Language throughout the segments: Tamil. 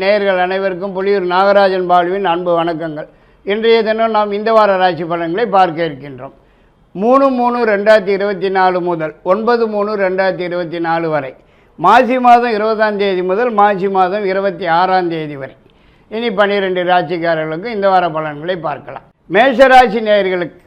நேயர்கள் அனைவருக்கும் புலியூர் நாகராஜன் பாலுவின் அன்பு வணக்கங்கள். இன்றைய தினம் நாம் இந்த வார ராசி பலன்களை பார்க்க இருக்கின்றோம். மூணு மூணு ரெண்டாயிரத்தி இருபத்தி நாலு முதல் ஒன்பது மூணு ரெண்டாயிரத்தி இருபத்தி நாலு வரை. மாசி மாதம் இருபதாம் தேதி முதல் மாசி மாதம் இருபத்தி ஆறாம் தேதி வரை. இனி பன்னிரெண்டு ராசிக்காரர்களுக்கும் இந்த வார பலன்களை பார்க்கலாம். மேஷராசி நேயர்களுக்கு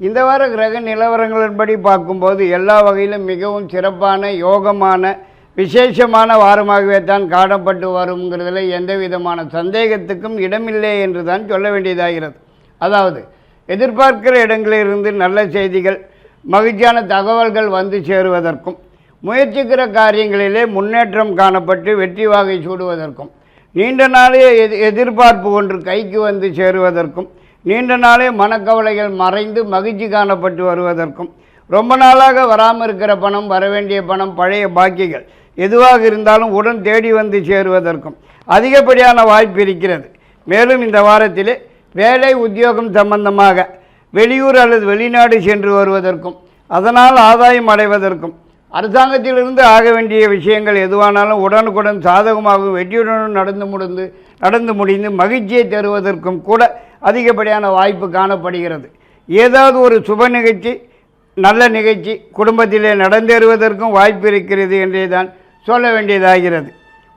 இந்த வார கிரக நிலவரங்களின்படி பார்க்கும்போது எல்லா வகையிலும் மிகவும் சிறப்பான யோகமான விசேஷமான வாரமாகவே தான் காணப்பட்டு வருங்கிறதுல எந்த விதமான சந்தேகத்துக்கும் இடமில்லை என்று தான் சொல்ல வேண்டியதாகிறது. அதாவது எதிர்பார்க்கிற இடங்களிலிருந்து நல்ல செய்திகள் மகிழ்ச்சியான தகவல்கள் வந்து சேருவதற்கும் முயற்சிக்கிற காரியங்களிலே முன்னேற்றம் காணப்பட்டு வெற்றி வாகை சூடுவதற்கும் நீண்ட நாளே எதி எதிர்பார்ப்பு ஒன்று கைக்கு வந்து சேருவதற்கும் நீண்ட நாளே மனக்கவலைகள் மறைந்து மகிழ்ச்சி காணப்பட்டு வருவதற்கும் ரொம்ப நாளாக வராமல் இருக்கிற பணம் வரவேண்டிய பணம் பழைய பாக்கிகள் எதுவாக இருந்தாலும் உடன் தேடி வந்து சேருவதற்கும் அதிகப்படியான வாய்ப்பு இருக்கிறது. மேலும் இந்த வாரத்திலே வேலை உத்தியோகம் சம்பந்தமாக வெளியூர் அல்லது வெளிநாடு சென்று வருவதற்கும் அதனால் ஆதாயம் அடைவதற்கும் அரசாங்கத்திலிருந்து ஆக வேண்டிய விஷயங்கள் எதுவானாலும் உடனுக்குடன் சாதகமாகவும் வெற்றியுடனும் நடந்து முடிந்து நடந்து முடிந்து மகிழ்ச்சியை தருவதற்கும் கூட அதிகப்படியான வாய்ப்பு காணப்படுகிறது. ஏதாவது ஒரு சுப நிகழ்ச்சி நல்ல நிகழ்ச்சி குடும்பத்திலே நடந்தேறுவதற்கும் வாய்ப்பு இருக்கிறது என்றே தான் சொல்ல வேண்டியதாகிறது.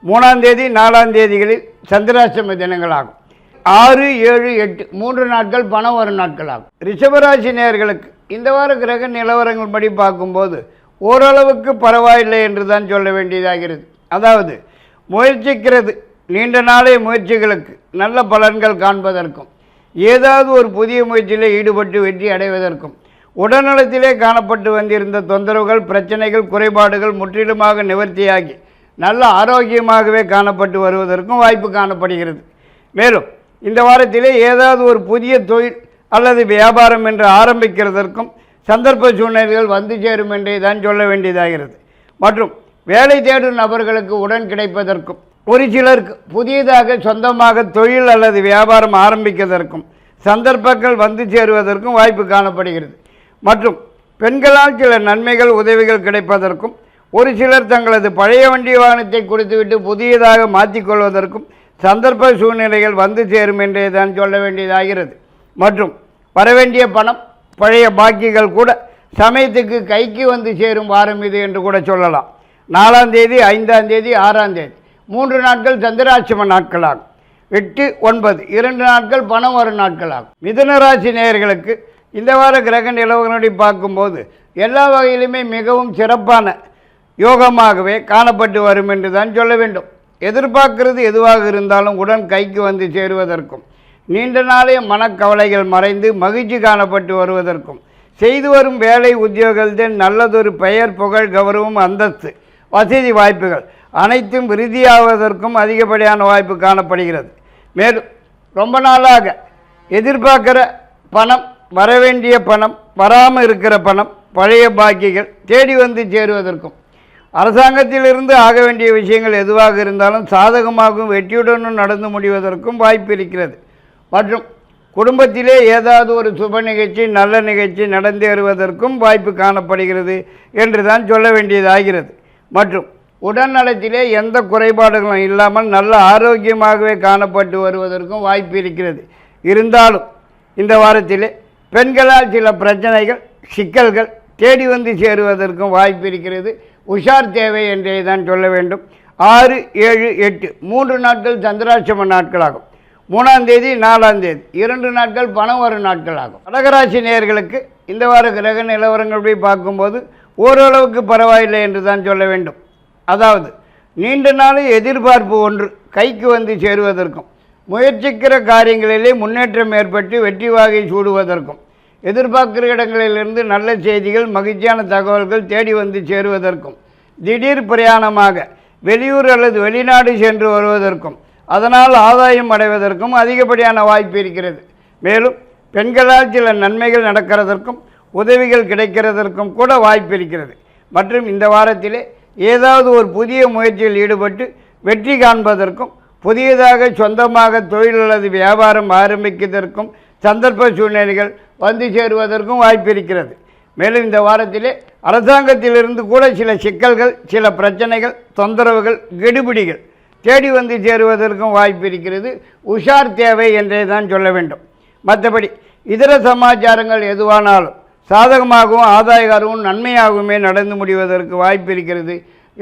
மூணாம் தேதி நாலாம் தேதிகளில் சந்திராஷ்டம தினங்களாகும். ஆறு ஏழு எட்டு மூன்று நாட்கள் பணம் வரும் நாட்கள் ஆகும் ரிஷபராசி நேர்களுக்கு இந்த வார கிரக நிலவரங்கள் படி பார்க்கும்போது ஓரளவுக்கு பரவாயில்லை என்று தான் சொல்ல வேண்டியதாகிறது. அதாவது முயற்சிக்கிறது. நீண்ட நாளை முயற்சிகளுக்கு நல்ல பலன்கள் காண்பதற்கும் ஏதாவது ஒரு புதிய முயற்சியில் ஈடுபட்டு வெற்றி அடைவதற்கும் உடல்நலத்திலே காணப்பட்டு வந்திருந்த தொந்தரவுகள் பிரச்சனைகள் குறைபாடுகள் முற்றிலுமாக நிவர்த்தியாகி நல்ல ஆரோக்கியமாகவே காணப்பட்டு வருவதற்கும் வாய்ப்பு காணப்படுகிறது. மேலும் இந்த வாரத்திலே ஏதாவது ஒரு புதிய தொழில் அல்லது வியாபாரம் என்று ஆரம்பிக்கிறதற்கும் சந்தர்ப்ப சூழ்நிலைகள் வந்து சேரும் என்றே தான் சொல்ல வேண்டியதாகிறது. மற்றும் வேலை தேடும் நபர்களுக்கு உடன் கிடைப்பதற்கும் ஒரு சிலருக்கு புதியதாக சொந்தமாக தொழில் அல்லது வியாபாரம் ஆரம்பிக்கிறதற்கும் சந்தர்ப்பங்கள் வந்து சேருவதற்கும் வாய்ப்பு காணப்படுகிறது. மற்றும் பெண்களால் சில நன்மைகள் உதவிகள் கிடைப்பதற்கும் ஒரு சிலர் தங்களது பழைய வண்டி வாகனத்தை கொடுத்துவிட்டு புதியதாக மாற்றிக்கொள்வதற்கும் சந்தர்ப்ப சூழ்நிலைகள் வந்து சேரும் என்றே தான் சொல்ல வேண்டியதாகிறது. மற்றும் வரவேண்டிய பணம் பழைய பாக்கிகள் கூட சமயத்துக்கு கைக்கு வந்து சேரும் வாரம் இது என்று கூட சொல்லலாம். நாலாம் தேதி ஐந்தாம் தேதி ஆறாம் தேதி. மூன்று நாட்கள் சந்திராட்சம நாட்களாகும். எட்டு ஒன்பது. இரண்டு நாட்கள் பணம் வரும் நாட்களாகும். மிதுன ராசி நேயர்களுக்கு இந்த வார கிரக நிலவுகளை பார்க்கும்போது எல்லா வகையிலுமே மிகவும் சிறப்பான யோகமாகவே காணப்பட்டு வரும் என்று தான் சொல்ல வேண்டும். எதிர்பார்க்கிறது எதுவாக இருந்தாலும் உடன் கைக்கு வந்து சேருவதற்கும் நீண்ட நாளே மனக்கவலைகள் மறைந்து மகிழ்ச்சி காணப்பட்டு வருவதற்கும் செய்து வரும் வேலை உத்தியோகத்தில் நல்லதொரு பெயர் புகழ் கௌரவம் அந்தஸ்து வசதி வாய்ப்புகள் அனைத்தும் விருதியாவதற்கும் அதிகப்படியான வாய்ப்பு காணப்படுகிறது. மேலும் ரொம்ப நாளாக எதிர்பார்க்கிற பணம் வரவேண்டிய பணம் வராமல் இருக்கிற பணம் பழைய பாக்கிகள் தேடி வந்து சேருவதற்கும். அரசாங்கத்திலிருந்து ஆக வேண்டிய விஷயங்கள் எதுவாக இருந்தாலும் சாதகமாகவும் வெற்றியுடனும் நடந்து முடிவதற்கும் வாய்ப்பு இருக்கிறது. மற்றும் குடும்பத்திலே ஏதாவது ஒரு சுப நிகழ்ச்சி நல்ல நிகழ்ச்சி நடந்தேறுவதற்கும் வாய்ப்பு காணப்படுகிறது என்று தான் சொல்ல வேண்டியதாகிறது. மற்றும் உடல்நலத்திலே எந்த குறைபாடுகளும் இல்லாமல் நல்ல ஆரோக்கியமாகவே காணப்பட்டு வருவதற்கும் வாய்ப்பு இருக்கிறது. இருந்தாலும் இந்த வாரத்திலே பெண்களால் சில பிரச்சனைகள் சிக்கல்கள் தேடி வந்து சேருவதற்கும் வாய்ப்பு இருக்கிறது. உஷார் தேவை என்றே தான் சொல்ல வேண்டும். ஆறு ஏழு எட்டு மூன்று நாட்கள் சந்திராட்சம நாட்களாகும். மூணாம் தேதி நாலாம் தேதி. இரண்டு நாட்கள் பணம் வரும் நாட்களாகும். கடகராசி நேர்களுக்கு இந்த வார கிரக நிலவரங்கள் போய் பார்க்கும்போது ஓரளவுக்கு பரவாயில்லை என்று தான் சொல்ல வேண்டும். அதாவது நீண்ட நாள் எதிர்பார்ப்பு ஒன்று கைக்கு வந்து சேருவதற்கும் முயற்சிக்கிற காரியங்களிலே முன்னேற்றம் ஏற்பட்டு வெற்றி வாகை சூடுவதற்கும் எதிர்பார்க்கிற இடங்களிலிருந்து நல்ல செய்திகள் மகிழ்ச்சியான தகவல்கள் தேடி வந்து சேருவதற்கும் திடீர் பிரயாணமாக வெளியூர் அல்லது வெளிநாடு சென்று வருவதற்கும் அதனால் ஆதாயம் அடைவதற்கும் அதிகப்படியான வாய்ப்பு இருக்கிறது. மேலும் பெண்களால் சில நன்மைகள் நடக்கிறதற்கும் உதவிகள் கிடைக்கிறதற்கும் கூட வாய்ப்பு இருக்கிறது. மற்றும் இந்த வாரத்திலே ஏதாவது ஒரு புதிய முயற்சியில் ஈடுபட்டு வெற்றி காண்பதற்கும் புதியதாக சொந்தமாக தொழில் அல்லது வியாபாரம் ஆரம்பிக்கிறதற்கும் சந்தர்ப்ப சூழ்நிலைகள் வந்து சேருவதற்கும் வாய்ப்பு இருக்கிறது மேலும் இந்த வாரத்திலே அரசாங்கத்திலிருந்து கூட சில சிக்கல்கள் சில பிரச்சனைகள் தொந்தரவுகள் கெடுபிடிகள் தேடி வந்து சேருவதற்கும் வாய்ப்பு இருக்கிறது உஷார் தேவை என்றே தான் சொல்ல வேண்டும். மற்றபடி இதர சமாச்சாரங்கள் எதுவானாலும் சாதகமாகவும் ஆதாயகரமும் நன்மையாகவுமே நடந்து முடிவதற்கு வாய்ப்பு இருக்கிறது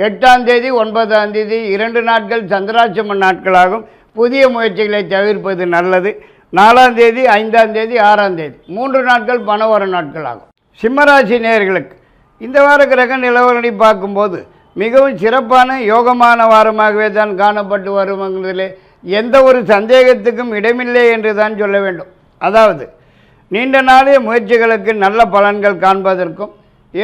எட்டாம் தேதி ஒன்பதாம் தேதி இரண்டு நாட்கள் சந்திராட்சம நாட்களாகும். புதிய முயற்சிகளை தவிர்ப்பது நல்லது. நாலாம் தேதி ஐந்தாம் தேதி ஆறாம் தேதி. மூன்று நாட்கள் பண நாட்களாகும். சிம்மராசி நேயர்களுக்கு இந்த வார கிரக நிலவரணி பார்க்கும்போது மிகவும் சிறப்பான யோகமான வாரமாகவே தான் காணப்பட்டு வருவதிலே எந்த ஒரு சந்தேகத்துக்கும் இடமில்லை என்று தான் சொல்ல வேண்டும். அதாவது நீண்ட நாளைய முயற்சிகளுக்கு நல்ல பலன்கள் காண்பதற்கும்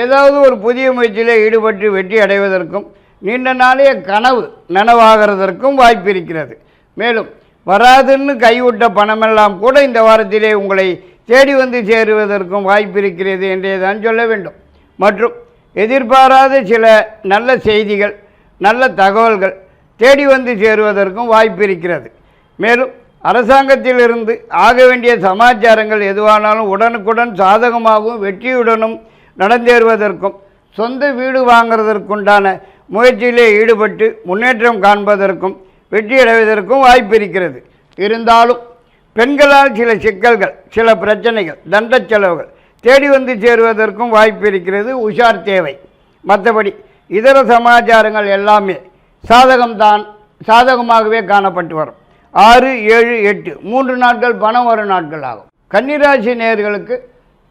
ஏதாவது ஒரு புதிய முயற்சியில் ஈடுபட்டு வெற்றி அடைவதற்கும் நீண்ட நாளைய கனவு நனவாகிறதற்கும் வாய்ப்பு இருக்கிறது. மேலும் வராதுன்னு கைவிட்ட பணமெல்லாம் கூட இந்த வாரத்திலே உங்களை தேடி வந்து சேருவதற்கும் வாய்ப்பு இருக்கிறது என்றே தான் சொல்ல வேண்டும். மற்றும் எதிர்பாராத சில நல்ல செய்திகள் நல்ல தகவல்கள் தேடி வந்து சேருவதற்கும் வாய்ப்பு இருக்கிறது. மேலும் அரசாங்கத்திலிருந்து ஆக வேண்டிய சமாச்சாரங்கள் எதுவானாலும் உடனுக்குடன் சாதகமாகவும் வெற்றியுடனும் நடந்தேறுவதற்கும் சொந்த வீடு வாங்குறதற்குண்டான முயற்சியிலே ஈடுபட்டு முன்னேற்றம் காண்பதற்கும் வெற்றியடைவதற்கும் வாய்ப்பு இருக்கிறது. இருந்தாலும் பெண்களால் சில சிக்கல்கள் சில பிரச்சனைகள் தண்ட செலவுகள் தேடி வந்து சேருவதற்கும் வாய்ப்பு இருக்கிறது. உஷார் தேவை. மற்றபடி இதர சமாச்சாரங்கள் எல்லாமே சாதகம்தான் சாதகமாகவே காணப்பட்டு வரும். ஆறு ஏழு எட்டு மூன்று நாட்கள் பணம் வரும் நாட்கள் ஆகும். கன்னிராசி நேர்களுக்கு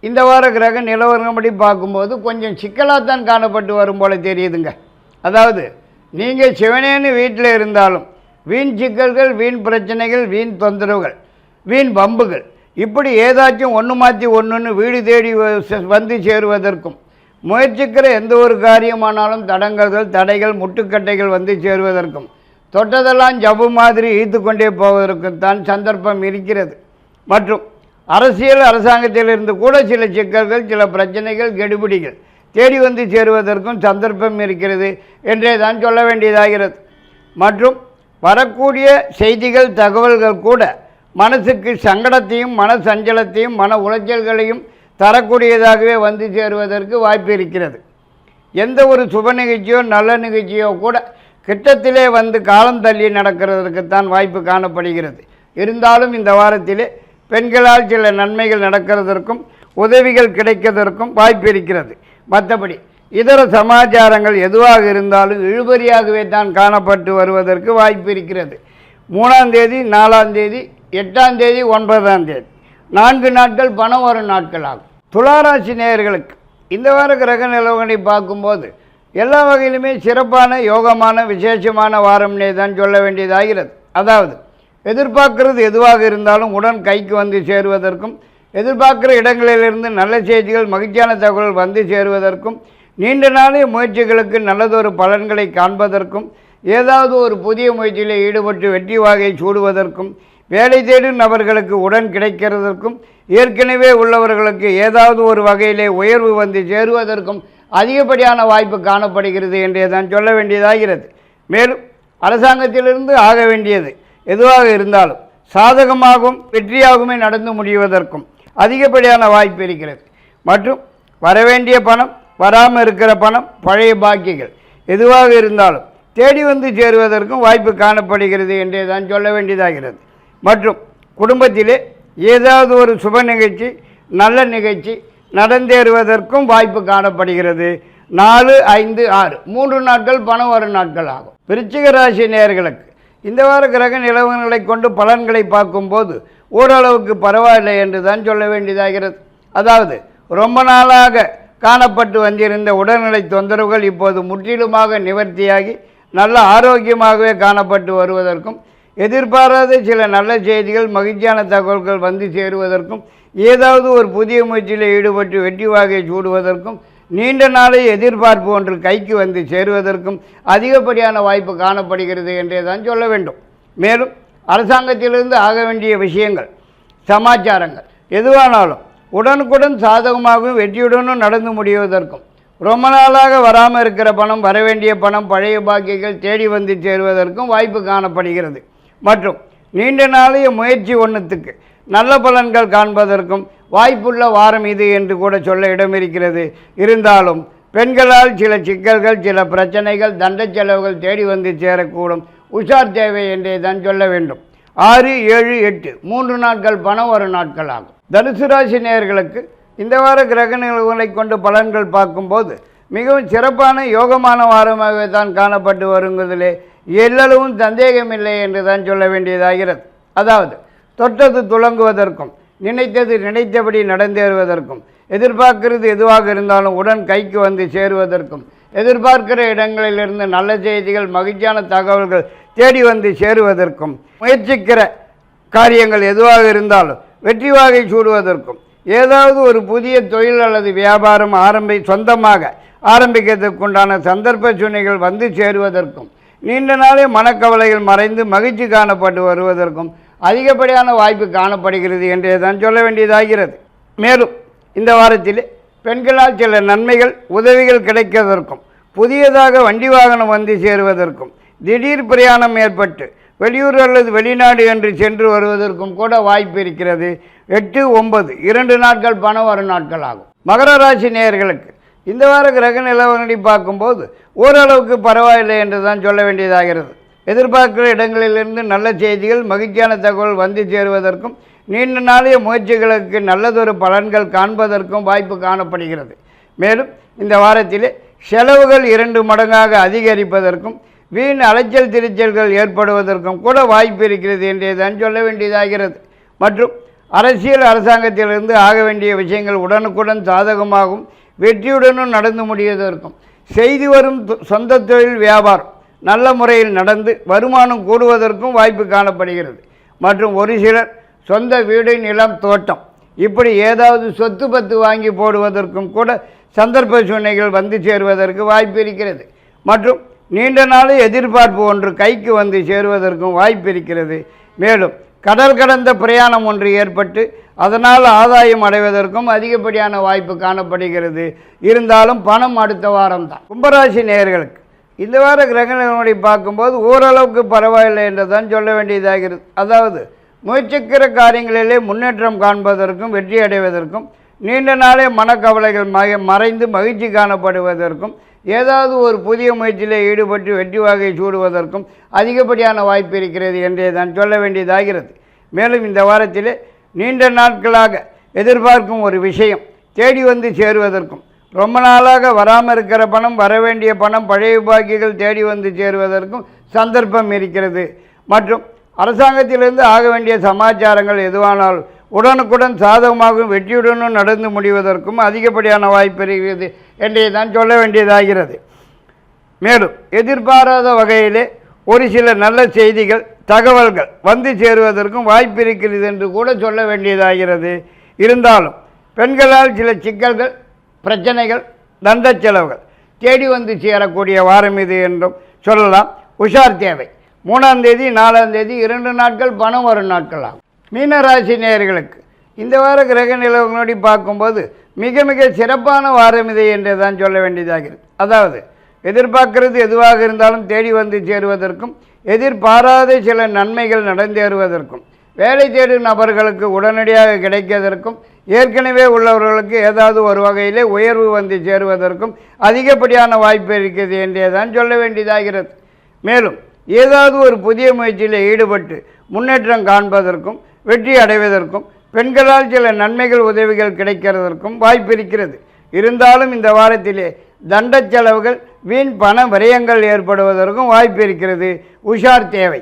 இந்த வார கிரக நிலவரப்படி பார்க்கும்போது கொஞ்சம் சிக்கலாக தான் காணப்பட்டு வரும் போல தெரியுதுங்க. அதாவது நீங்கள் சிவனேன்னு வீட்டில் இருந்தாலும் வீண் சிக்கல்கள் வீண் பிரச்சனைகள் வீண் தொந்தரவுகள் வீண் பம்புகள் இப்படி ஏதாச்சும் ஒன்று மாற்றி ஒன்றுன்னு வீடு தேடி வந்து சேருவதற்கும் முயற்சிக்கிற எந்த ஒரு காரியமானாலும் தடங்கல்கள் தடைகள் முட்டுக்கட்டைகள் வந்து சேருவதற்கும் தொட்டதெல்லாம் ஜவ்வு மாதிரி ஈர்த்து கொண்டே போவதற்கும் தான் சந்தர்ப்பம் இருக்கிறது. மற்றும் அரசியல் அரசாங்கத்திலிருந்து கூட சில சிக்கல்கள் சில பிரச்சனைகள் கெடுபிடிகள் தேடி வந்து சேருவதற்கும் சந்தர்ப்பம் இருக்கிறது என்றே தான் சொல்ல வேண்டியதாகிறது. மற்றும் வரக்கூடிய செய்திகள் தகவல்கள் கூட மனசுக்கு சங்கடத்தையும் மன சஞ்சலத்தையும் மன உளைச்சல்களையும் தரக்கூடியதாகவே வந்து சேருவதற்கு வாய்ப்பு இருக்கிறது. எந்த ஒரு சுப நிகழ்ச்சியோ நல்ல நிகழ்ச்சியோ கூட கிட்டத்திலே வந்து காலம் தள்ளி நடக்கிறதற்குத்தான் வாய்ப்பு காணப்படுகிறது. இருந்தாலும் இந்த வாரத்திலே பெண்களால் சில நன்மைகள் நடக்கிறதற்கும் உதவிகள் கிடைக்கிறதற்கும் வாய்ப்பு இருக்கிறது. மற்றபடி இதர சமாச்சாரங்கள் எதுவாக இருந்தாலும் இழுபறியாகவே தான் காணப்பட்டு வருவதற்கு வாய்ப்பு இருக்கிறது. மூணாம் தேதி நாலாம் தேதி எட்டாம் தேதி ஒன்பதாம் தேதி. நான்கு நாட்கள் பணம் வரும் நாட்கள் ஆகும் துளாராசி நேயர்களுக்கு இந்த வார கிரக நிலவனை பார்க்கும்போது எல்லா வகையிலுமே சிறப்பான யோகமான விசேஷமான வாரம்னே தான் சொல்ல வேண்டியதாகிறது. அதாவது எதிர்பார்க்கிறது எதுவாக இருந்தாலும் உடன் கைக்கு வந்து சேருவதற்கும் எதிர்பார்க்கிற இடங்களிலிருந்து நல்ல செய்திகள் மகிழ்ச்சியான தகவல் வந்து சேருவதற்கும் நீண்ட நாளைய முயற்சிகளுக்கு நல்லதொரு பலன்களை காண்பதற்கும் ஏதாவது ஒரு புதிய முயற்சியில் ஈடுபட்டு வெற்றி வாகை சூடுவதற்கும் வேலை தேடும் நபர்களுக்கு உடன் கிடைக்கிறதற்கும் ஏற்கனவே உள்ளவர்களுக்கு ஏதாவது ஒரு வகையிலே உயர்வு வந்து சேருவதற்கும் அதிகப்படியான வாய்ப்பு காணப்படுகிறது என்றே தான் சொல்ல வேண்டியதாகிறது. மேலும் அரசாங்கத்திலிருந்து ஆக வேண்டியது எதுவாக இருந்தாலும் சாதகமாகவும் வெற்றியாகவுமே நடந்து முடிவதற்கும் அதிகப்படியான வாய்ப்பு இருக்கிறது. மற்றும் வரவேண்டிய பணம் வராமல் இருக்கிற பணம் பழைய பாக்கிகள் எதுவாக இருந்தாலும் தேடி வந்து சேருவதற்கும் வாய்ப்பு காணப்படுகிறது என்றே தான் சொல்ல வேண்டியதாகிறது. மற்றும் குடும்பத்திலே ஏதாவது ஒரு சுப நிகழ்ச்சி நல்ல நிகழ்ச்சி நடந்தேறுவதற்கும் வாய்ப்பு காணப்படுகிறது. நாலு ஐந்து ஆறு மூன்று நாட்கள் பணம் வரும் நாட்கள் ஆகும். விருச்சிக ராசி நேர்களுக்கு இந்த வார கிரக நிலவரங்களை கொண்டு பலன்களை பார்க்கும்போது ஓரளவுக்கு பரவாயில்லை என்று தான் சொல்ல வேண்டியதாகிறது. அதாவது ரொம்ப நாளாக காணப்பட்டு வந்திருந்த உடல்நிலை தொந்தரவுகள் இப்போது முற்றிலுமாக நிவர்த்தியாகி நல்ல ஆரோக்கியமாகவே காணப்பட்டு வருவதற்கும் எதிர்பாராத சில நல்ல செய்திகள் மகிழ்ச்சியான தகவல்கள் வந்து சேருவதற்கும் ஏதாவது ஒரு புதிய முயற்சியில் ஈடுபட்டு வெற்றி வாகை சூடுவதற்கும் நீண்ட நாளை எதிர்பார்ப்பு ஒன்று கைக்கு வந்து சேருவதற்கும் அதிகப்படியான வாய்ப்பு காணப்படுகிறது என்றே தான் சொல்ல வேண்டும். மேலும் அரசாங்கத்திலிருந்து ஆக வேண்டிய விஷயங்கள் சமாச்சாரங்கள் எதுவானாலும் உடனுக்குடன் சாதகமாகவும் வெற்றியுடனும் நடந்து முடிவதற்கும் ரொம்ப நாளாக வராமல் இருக்கிற பணம் வரவேண்டிய பணம் பழைய பாக்கியங்கள் தேடி வந்து சேருவதற்கும் வாய்ப்பு காணப்படுகிறது. மற்றும் நீண்ட நாளைய முயற்சி ஒன்றுத்துக்கு நல்ல பலன்கள் காண்பதற்கும் வாய்ப்புள்ள வாரம் இது என்று கூட சொல்ல இடம் இருக்கிறது இருந்தாலும் பெண்களால் சில சிக்கல்கள் சில பிரச்சனைகள் தண்ட செலவுகள் தேடி வந்து சேரக்கூடும். உஷார் தேவை என்றே தான் சொல்ல வேண்டும். ஆறு ஏழு எட்டு மூன்று நாட்கள் பணம் வரும் நாட்கள் ஆகும். தனுசு ராசி நேயர்களுக்கு இந்த வார கிரக நிலவுகளை கொண்டு பலன்கள் பார்க்கும்போது மிகவும் சிறப்பான யோகமான வாரமாகவே தான் காணப்பட்டு வருவதிலே எல்லளவும் சந்தேகமில்லை என்று தான் சொல்ல வேண்டியதாகிறது. அதாவது தொட்டது துளங்குவதற்கும் நினைத்தது நினைத்தபடி நடந்தேறுவதற்கும் எதிர்பார்க்கிறது எதுவாக இருந்தாலும் உடன் கைக்கு வந்து சேருவதற்கும் எதிர்பார்க்கிற இடங்களிலிருந்து நல்ல செய்திகள் மகிழ்ச்சியான தகவல்கள் தேடி வந்து சேருவதற்கும் முயற்சிக்கிற காரியங்கள் எதுவாக இருந்தாலும் வெற்றி வாகை சூடுவதற்கும் ஏதாவது ஒரு புதிய தொழில் அல்லது வியாபாரம் ஆரம்பி சொந்தமாக ஆரம்பிக்கிறதுக்குண்டான சந்தர்ப்ப சூழ்நிலைகள் வந்து சேருவதற்கும் நீண்ட நாளே மனக்கவலைகள் மறைந்து மகிழ்ச்சி காணப்பட்டு வருவதற்கும் அதிகப்படியான வாய்ப்பு காணப்படுகிறது என்றே தான் சொல்ல வேண்டியதாகிறது. மேலும் இந்த வாரத்தில் பெண்களால் சில நன்மைகள் உதவிகள் கிடைக்கிறதற்கும் புதியதாக வண்டி வாகனம் வந்து சேருவதற்கும் திடீர் பிரயாணம் ஏற்பட்டு வெளியூர் அல்லது வெளிநாடு என்று சென்று வருவதற்கும் கூட வாய்ப்பு இருக்கிறது. எட்டு ஒன்பது இரண்டு நாட்கள் பணம் வரும் நாட்கள் ஆகும். மகர ராசி நேயர்களுக்கு இந்த வார கிரக நிலவரங்களை பார்க்கும்போது ஓரளவுக்கு பரவாயில்லை என்று தான் சொல்ல வேண்டியதாகிறது. எதிர்பார்க்கிற இடங்களிலிருந்து நல்ல செய்திகள் மகிழ்ச்சியான தகவல் வந்து சேருவதற்கும் நீண்ட நாளைய முயற்சிகளுக்கு நல்லதொரு பலன்கள் காண்பதற்கும் வாய்ப்பு காணப்படுகிறது. மேலும் இந்த வாரத்திலே செலவுகள் இரண்டு மடங்காக அதிகரிப்பதற்கும் வீண் அலைச்சல் திருச்சல்கள் ஏற்படுவதற்கும் கூட வாய்ப்பு இருக்கிறது என்றே தான் சொல்ல வேண்டியதாகிறது. மற்றும் அரசியல் அரசாங்கத்திலிருந்து ஆக வேண்டிய விஷயங்கள் உடனுக்குடன் சாதகமாகவும் வெற்றியுடனும் நடந்து முடிவதற்கும் செய்து வரும் சொந்த தொழில் வியாபாரம் நல்ல முறையில் நடந்து வருமானம் கூடுவதற்கும் வாய்ப்பு காணப்படுகிறது. மற்றும் ஒரு சிலர் சொந்த வீடு நிலம் தோட்டம் இப்படி ஏதாவது சொத்து பத்து வாங்கி போடுவதற்கும் கூட சந்தர்ப்ப சூழ்நிலைகள் வந்து சேருவதற்கு வாய்ப்பு இருக்கிறது. மற்றும் நீண்ட நாள் எதிர்பார்ப்பு ஒன்று கைக்கு வந்து சேருவதற்கும் வாய்ப்பு இருக்கிறது. மேலும் கடல் கடந்த பிரயாணம் ஒன்று ஏற்பட்டு அதனால் ஆதாயம் அடைவதற்கும் அதிகப்படியான வாய்ப்பு காணப்படுகிறது. இருந்தாலும் பணம் அடுத்த வாரம் தான் கும்பராசி நேர்களுக்கு இந்த வார கிரகணங்களை பார்க்கும்போது ஓரளவுக்கு பரவாயில்லை என்று தான் சொல்ல வேண்டியதாகிறது. அதாவது முயற்சிக்கிற காரியங்களிலே முன்னேற்றம் காண்பதற்கும் வெற்றி அடைவதற்கும் நீண்ட நாளே மனக்கவலைகள் மக மறைந்து மகிழ்ச்சி காணப்படுவதற்கும் ஏதாவது ஒரு புதிய முயற்சியில் ஈடுபட்டு வெற்றி வாகை சூடுவதற்கும் அதிகப்படியான வாய்ப்பு இருக்கிறது என்றே தான் சொல்ல வேண்டியதாகிறது. மேலும் இந்த வாரத்திலே நீண்ட நாட்களாக எதிர்பார்க்கும் ஒரு விஷயம் தேடி வந்து சேருவதற்கும் ரொம்ப நாளாக வராமல் இருக்கிற பணம் வர வேண்டிய பணம் பழைய பாக்கிகள் தேடி வந்து சேருவதற்கும் சந்தர்ப்பம் இருக்கிறது. மற்றும் அரசாங்கத்திலிருந்து ஆக வேண்டிய சமாச்சாரங்கள் எதுவானாலும் உடனுக்குடன் சாதகமாகவும் வெற்றியுடனும் நடந்து முடிவதற்கும் அதிகப்படியான வாய்ப்பு இருக்கிறது என்றே தான் சொல்ல வேண்டியதாகிறது. மேலும் எதிர்பாராத வகையிலே ஒரு சில நல்ல செய்திகள் தகவல்கள் வந்து சேருவதற்கும் வாய்ப்பு இருக்கிறது என்று கூட சொல்ல வேண்டியதாகிறது. இருந்தாலும் பெண்களால் சில சிக்கல்கள் பிரச்சனைகள் தந்த செலவுகள் தேடி வந்து சேரக்கூடிய வாரம் இது என்றும் சொல்லலாம். உஷார் தேவை. மூணாம் தேதி நாலாம் தேதி இரண்டு நாட்கள் பணம் வரும் நாட்கள் ஆகும். மீனராசி நேயர்களுக்கு இந்த வார கிரக நிலவுகளோடி பார்க்கும்போது மிக மிக சிறப்பான வாரம் இது என்று தான் சொல்ல வேண்டியதாகிறது அதாவது எதிர்பார்க்கிறது எதுவாக இருந்தாலும் தேடி வந்து சேருவதற்கும் எதிர்பாராத சில நன்மைகள் நடந்தேறுவதற்கும் வேலை தேடும் நபர்களுக்கு உடனடியாக கிடைக்கிறதற்கும் ஏற்கனவே உள்ளவர்களுக்கு ஏதாவது ஒரு வகையிலே உயர்வு வந்து சேருவதற்கும் அதிகப்படியான வாய்ப்பு இருக்கிறது என்றே தான் சொல்ல வேண்டியதாகிறது. மேலும் ஏதாவது ஒரு புதிய முயற்சியில் ஈடுபட்டு முன்னேற்றம் காண்பதற்கும் வெற்றி அடைவதற்கும் பெண்களால் சில நன்மைகள் உதவிகள் கிடைக்கிறதற்கும் வாய்ப்பு இருக்கிறது. இருந்தாலும் இந்த வாரத்திலே தண்ட செலவுகள் வீண் பண விரயங்கள் ஏற்படுவதற்கும் வாய்ப்பு இருக்கிறது. உஷார் தேவை.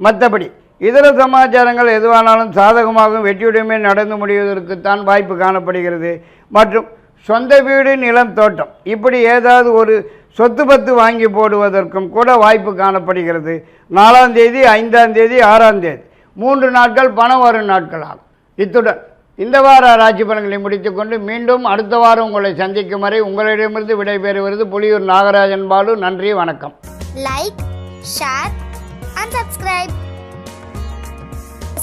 மற்றபடி இதர சமாச்சாரங்கள் எதுவானாலும் சாதகமாகவும் வெற்றியுடையுமே நடந்து முடிவதற்குத்தான் வாய்ப்பு காணப்படுகிறது. மற்றும் சொந்த வீடு நிலம் தோட்டம். இப்படி ஏதாவது ஒரு சொத்து பத்து வாங்கி போடுவதற்கும் கூட வாய்ப்பு காணப்படுகிறது. நாலாம் தேதி ஐந்தாம் தேதி ஆறாம் தேதி. மூன்று நாட்கள் பணம் வரும் நாட்கள் ஆகும். இத்துடன் இந்த வார ராசி பலன்களை முடித்துக்கொண்டு மீண்டும் அடுத்த வாரம் உங்களை சந்திக்கும் வரை உங்களிடமிருந்து விடைபெறுவது புலியூர் நாகராஜன் பாலு. நன்றி வணக்கம். Like share and subscribe